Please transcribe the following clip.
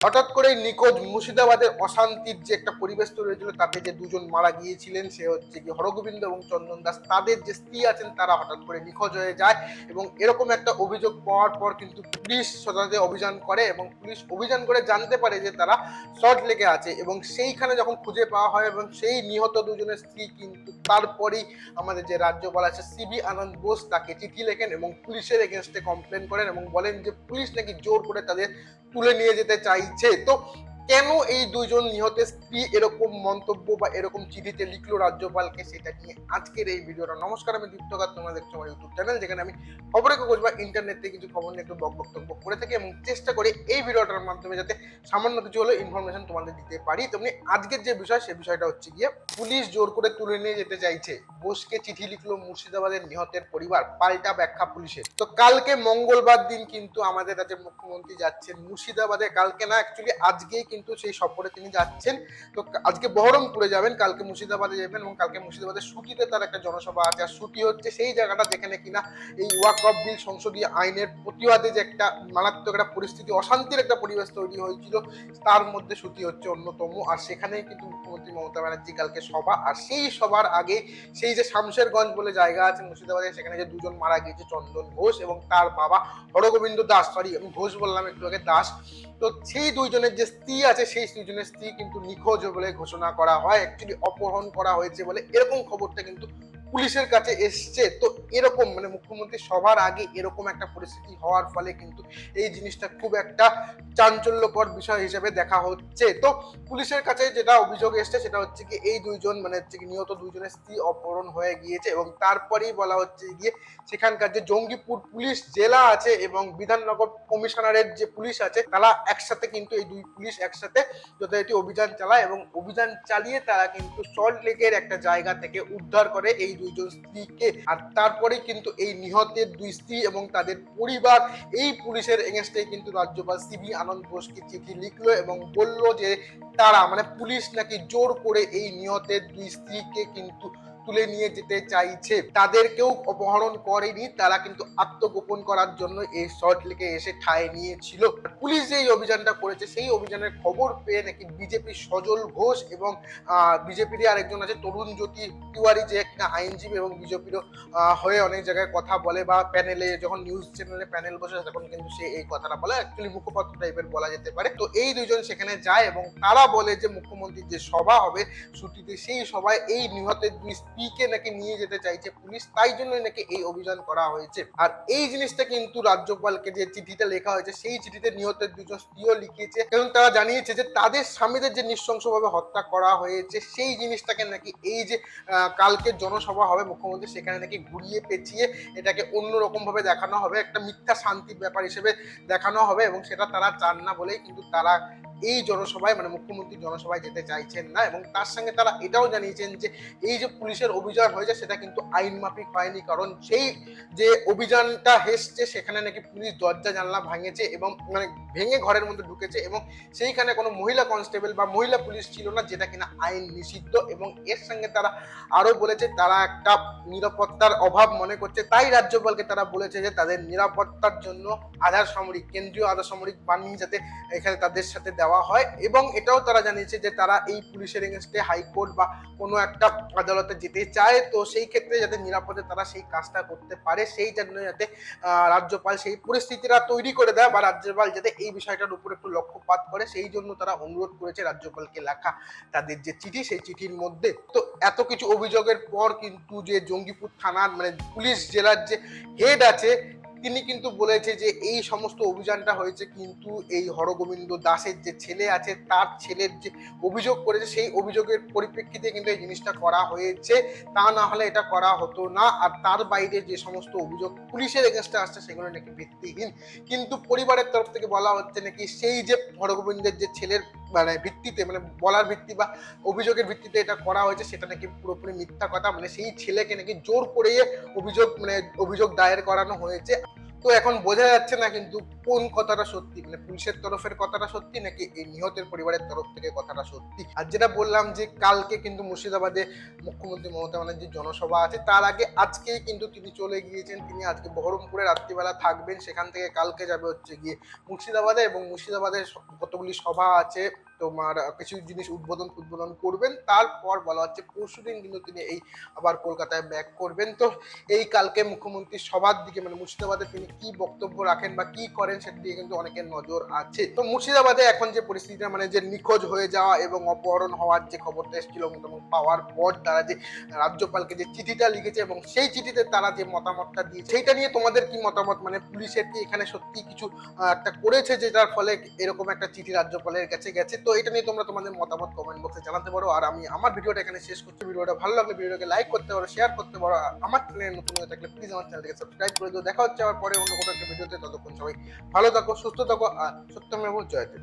হঠাৎ করে নিখোঁজ মুর্শিদাবাদের অশান্তির যে একটা পরিবেশ তৈরি হয়েছিল, তাতে যে দুজন মারা গিয়েছিলেন, সে হচ্ছে কি হরগোবিন্দ এবং চন্দন দাস। তাদের যে স্ত্রী আছেন, তারা হঠাৎ করে নিখোঁজ হয়ে যায় এবং এরকম একটা অভিযোগ পাওয়ার পর কিন্তু পুলিশ তাদের অভিযান করে এবং পুলিশ অভিযান করে জানতে পারে যে তারা শর্ট লেগে আছে এবং সেইখানে যখন খুঁজে পাওয়া হয় এবং সেই নিহত দুজনের স্ত্রী কিন্তু তারপরেই আমাদের যে রাজ্যপাল আছে সিবি আনন্দ বোস তাকে চিঠি লেখেন এবং পুলিশের এগেনস্টে কমপ্লেন করেন এবং বলেন যে পুলিশ নাকি জোর করে তাদের তুলে নিয়ে যেতে চাইছে তো কেন এই দুইজন নিহতের স্ত্রী এরকম মন্তব্য বা এরকম চিঠিতে লিখলো রাজ্যপালকে সেটা নিয়ে আজকের এই ভিডিওটা? নমস্কার, আমি দীপ্তকার তোমরা দেখছ আমার ইউটিউব চ্যানেল যেখানে আমি খবরের কাগজ বা ইন্টারনেট কিছু খবর নিয়ে একটু বক বক্তব্য করে থাকি এবং চেষ্টা করি এই ভিডিওটার মাধ্যমে যাতে সামান্য কিছু হলো ইনফরমেশন তোমাদের দিতে পারি। তেমনি আজকের যে বিষয়, সে বিষয়টা হচ্ছে গিয়ে পুলিশ জোর করে তুলে নিয়ে যেতে চাইছে। বোসকে চিঠি লিখলো মুর্শিদাবাদের নিহতের পরিবার, পাল্টা ব্যাখ্যা পুলিশের। তো কালকে মঙ্গলবার দিন কিন্তু আমাদের রাজ্যের মুখ্যমন্ত্রী যাচ্ছেন মুর্শিদাবাদে। কালকে না অ্যাকচুয়ালি আজকেই কিন্তু সেই সফরে তিনি যাচ্ছেন। তো আজকে বহরমপুরে যাবেন, কালকে মুর্শিদাবাদে যাবেন এবং কালকে মুর্শিদাবাদের সুটিতে তার একটা জনসভা আছে। আর সুটি হচ্ছে সেই জায়গাটা যেখানে কিনা এই ওয়াক অফ বিল সংসদীয় আইনের প্রতিবাদে যে একটা মারাত্মক একটা পরিস্থিতি, অশান্তির একটা পরিবেশ তৈরি হয়েছিল, তার মধ্যে সুতি হচ্ছে অন্যতম। আর সেখানেই কিন্তু মুখ্যমন্ত্রী মমতা ব্যানার্জি কালকে সভা। আর সেই সভার আগে সেই যে শামশেরগঞ্জ বলে জায়গা আছে মুর্শিদাবাদে, সেখানে যে দুজন মারা গিয়েছে চন্দন ঘোষ এবং তার বাবা হরগোবিন্দ দাস সরি আমি ঘোষ বললাম একটু আগে, দাস। তো সেই দুইজনের যে স্ত্রী আছে, সেই দুজনের স্ত্রী কিন্তু নিখোঁজ বলে ঘোষণা করা হয় অ্যাকচুয়ালি অপহরণ করা হয়েছে বলে এরকম খবরটা কিন্তু পুলিশের কাছে এসছে, তো এরকম মানে মুখ্যমন্ত্রী সবার আগে এরকম একটা পরিস্থিতি হওয়ার ফলে কিন্তু এই জিনিসটা খুব একটা চাঞ্চল্যকর বিষয় হিসেবে দেখা হচ্ছে। তো পুলিশের কাছে যেটা অভিযোগ এসছে সেটা হচ্ছে কি, এই দুইজন মানে হচ্ছে কি নিহত দুইজনের স্ত্রী অপহরণ হয়ে গিয়েছে এবং তারপরেই বলা হচ্ছে গিয়ে সেখানকার যে জঙ্গিপুর পুলিশ জেলা আছে এবং বিধাননগর কমিশনারের যে পুলিশ আছে, তারা একসাথে কিন্তু এই দুই পুলিশ একসাথে যথারীতি অভিযান চালায় এবং অভিযান চালিয়ে তারা কিন্তু সল্ট লেকের একটা জায়গা থেকে উদ্ধার করে এই দুইজন স্ত্রীকে। আর তারপরে কিন্তু এই নিহতের দুই স্ত্রী এবং তাদের পরিবার, এই পুলিশের এগেনস্টে কিন্তু রাজ্যপাল সিবি আনন্দ বোসকে চিঠি লিখলো এবং বলল যে, তারা মানে পুলিশ নাকি জোর করে এই নিহতের দুই স্ত্রীকে কিন্তু তুলে নিয়ে যেতে চাইছে। তাদেরকেও অপহরণ করেনি, তারা কিন্তু আত্মগোপন করার জন্য এই শর্ট লেকে এসে ঠায় নিয়েছিল। পুলিশ যে অভিযানটা করেছে, সেই অভিযানের খবর পেয়ে নাকি বিজেপি সজল ঘোষ এবং বিজেপির আরেকজন আছে তরুণ জ্যোতি তিওয়ারি, যে কিনা আইনজীবী এবং বিজেপিরও হয়ে অনেক জায়গায় কথা বলে বা প্যানেলে যখন নিউজ চ্যানেলে প্যানেল বসে তখন কিন্তু সে এই কথাটা বলে। অ্যাকচুয়ালি মুখপাত্র টাইপের বলা যেতে পারে। তো এই দুজন সেখানে যায় এবং তারা বলে যে মুখ্যমন্ত্রীর যে সভা হবে, ছুটিতে সেই সভায় এই নিহতের দুই স্ত্রীকে নাকি নিয়ে যেতে চাইছে পুলিশ তাই জন্য নাকি এই অভিযান করা হয়েছে। আর এই জিনিসটা কিন্তু রাজ্যপালকে যে চিঠিটা লেখা হয়েছে সেই চিঠিতে নিহতের দুজন স্ত্রীও লিখিয়েছে এবং তারা জানিয়েছে যে তাদের স্বামীদের যে নৃশংসভাবে হত্যা করা হয়েছে সেই জিনিসটাকে নাকি এই যে আহ, কালকের জনসভা হবে মুখ্যমন্ত্রী সেখানে নাকি ঘুরিয়ে পেঁচিয়ে এটাকে অন্যরকম ভাবে দেখানো হবে একটা মিথ্যা শান্তির ব্যাপার হিসেবে দেখানো হবে এবং সেটা তারা চান না বলেই কিন্তু তারা এই জনসভায় মানে মুখ্যমন্ত্রী জনসভায় যেতে চাইছেন না এবং তার সঙ্গে তারা এটাও জানিয়েছেন যে এই যে পুলিশের অভিযান হয়েছে সেটা কিন্তু আইন মাফিক হয়নি। কারণ সেই যে অভিযানটা হেসছে সেখানে নাকি পুলিশ দরজা জানলা ভাঙেছে এবং মানে ভেঙে ঘরের মধ্যে ঢুকেছে এবং সেইখানে কোনো মহিলা কনস্টেবল বা মহিলা পুলিশ ছিল না, যেটা কিনা আইন নিষিদ্ধ এবং এর সঙ্গে তারা আরও বলেছে তারা একটা নিরাপত্তার অভাব মনে করছে। তাই রাজ্যপালকে তারা বলেছে যে তাদের নিরাপত্তার জন্য আধার সামরিক, কেন্দ্রীয় আধার সামরিক বাহিনী যাতে এখানে তাদের সাথে দেওয়া হয় এবং এটাও তারা জানিয়েছে যে তারা এই পুলিশের এগেনস্টে হাইকোর্ট বা কোনো একটা আদালতে যেতে চায়। তো সেই ক্ষেত্রে যাতে নিরাপদে তারা সেই কাজটা করতে পারে, সেই জন্য যাতে রাজ্যপাল সেই পরিস্থিতিটা তৈরি করে দেয় বা রাজ্যপাল যাতে এই বিষয়টার উপর একটু লক্ষ্যপাত করে, সেই জন্য তারা অনুরোধ করেছে রাজ্যপালকে লেখা তাদের যে চিঠি, সেই চিঠির মধ্যে। তো এত কিছু অভিযোগের পর কিন্তু যে জঙ্গিপুর থানার মানে পুলিশ জেলার যে হেড আছে তিনি কিন্তু বলেছে যে এই সমস্ত অভিযানটা হয়েছে কিন্তু এই হরগোবিন্দ দাসের যে ছেলে আছে, তার ছেলের যে অভিযোগ করেছে, সেই অভিযোগের পরিপ্রেক্ষিতে কিন্তু এই জিনিসটা করা হয়েছে। তা না হলে এটা করা হতো না। আর তার বাইরে যে সমস্ত অভিযোগ পুলিশের এগেনস্টে আসছে, সেগুলো নাকি ভিত্তিহীন। কিন্তু পরিবারের তরফ থেকে বলা হচ্ছে নাকি সেই যে হরগোবিন্দের যে ছেলের মানে ভিত্তিতে মানে বলার ভিত্তি বা অভিযোগের ভিত্তিতে এটা করা হয়েছে, সেটা নাকি পুরোপুরি মিথ্যা কথা। মানে সেই ছেলেকে নাকি জোর করে অভিযোগ মানে অভিযোগ দায়ের করানো হয়েছে। তো এখন বোঝা যাচ্ছে না কিন্তু কোন কথাটা সত্যি? মানে পুলিশের তরফের কথাটা সত্যি নাকি এই নিহতের পরিবারের তরফ থেকে কথাটা সত্যি? আর যেটা বললাম যে কালকে কিন্তু মুর্শিদাবাদে মুখ্যমন্ত্রী মমতা ব্যানার্জির জনসভা আছে, তার আগে আজকেই কিন্তু তিনি চলে গিয়েছেন। তিনি আজকে বহরমপুরে রাত্রিবেলা থাকবেন, সেখান থেকে কালকে যাবে হচ্ছে গিয়ে মুর্শিদাবাদে এবং মুর্শিদাবাদের স- কতগুলি সভা আছে, তোমার কিছু জিনিস উদ্বোধন উদ্বোধন করবেন, তারপর বলা হচ্ছে পরশুদিন কিন্তু তিনি এই আবার কলকাতায় ব্যাক করবেন। তো এই কালকে মুখ্যমন্ত্রী সভার দিকে মানে মুর্শিদাবাদে তিনি কি বক্তব্য রাখেন বা কি করেন সেটা দিয়ে কিন্তু অনেকের নজর আছে। তো মুর্শিদাবাদে এখন যে পরিস্থিতিটা মানে যে নিখোঁজ হয়ে যাওয়া এবং অপহরণ হওয়ার যে খবরটা এসেছিল এবং পাওয়ার পর, তারা যে রাজ্যপালকে যে চিঠিটা লিখেছে এবং সেই চিঠিতে তারা যে মতামতটা দিয়েছে, সেইটা নিয়ে তোমাদের কি মতামত? মানে পুলিশের কি এখানে সত্যি কিছু একটা করেছে যেটার ফলে এরকম একটা চিঠি রাজ্যপালের কাছে গেছে? তো এটা নিয়ে তোমরা তোমাদের মতামত কমেন্ট বক্সে জানাতে পারো। আর আমি আমার ভিডিওটা এখানে শেষ করছি। ভিডিওটা ভালো লাগলে ভিডিওকে লাইক করতে পারো শেয়ার করতে পারো। আমার চ্যানেলে নতুন হয়ে থাকলে প্লিজ আমার চ্যানেলটাকে সাবস্ক্রাইব করে দিও। দেখা হচ্ছে আবার পরে অন্য কোনো একটা ভিডিওতে। ততক্ষণ সবাই ভালো থাকো সুস্থ থাকো আর সত্যমেব জয়তে